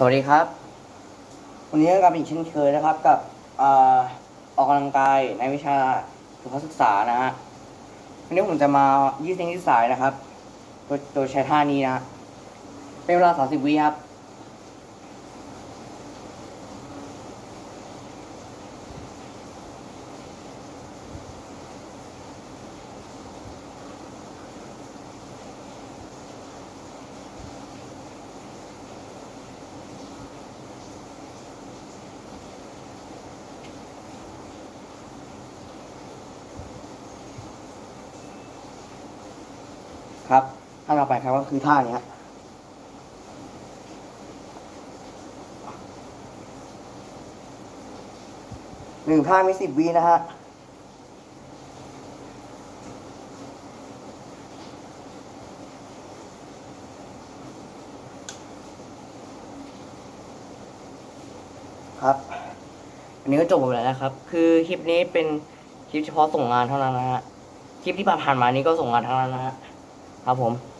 สวัสดีครับ วันนี้กับอีกเช่นเคยนะครับ กับอออกกำลังกายในวิชาสุขศึกษานะฮะวันนี้ผมจะมายืดเส้นยืดสายนะครับ โดยโดยใช้ท่านี้นะฮะเป็นเวลา30วิครับ ครับท่าต่อไปครับก็คือท่านี้ฮะหนึ่งท่ามีสิบวินะฮะครับ อันนี้ก็จบหมดแล้วนะครับ คือคลิปนี้เป็นคลิปเฉพาะส่งงานเท่านั้นนะฮะ คลิปที่ผ่านๆมานี้ก็ส่งงานเท่านั้นนะฮะ ครับผม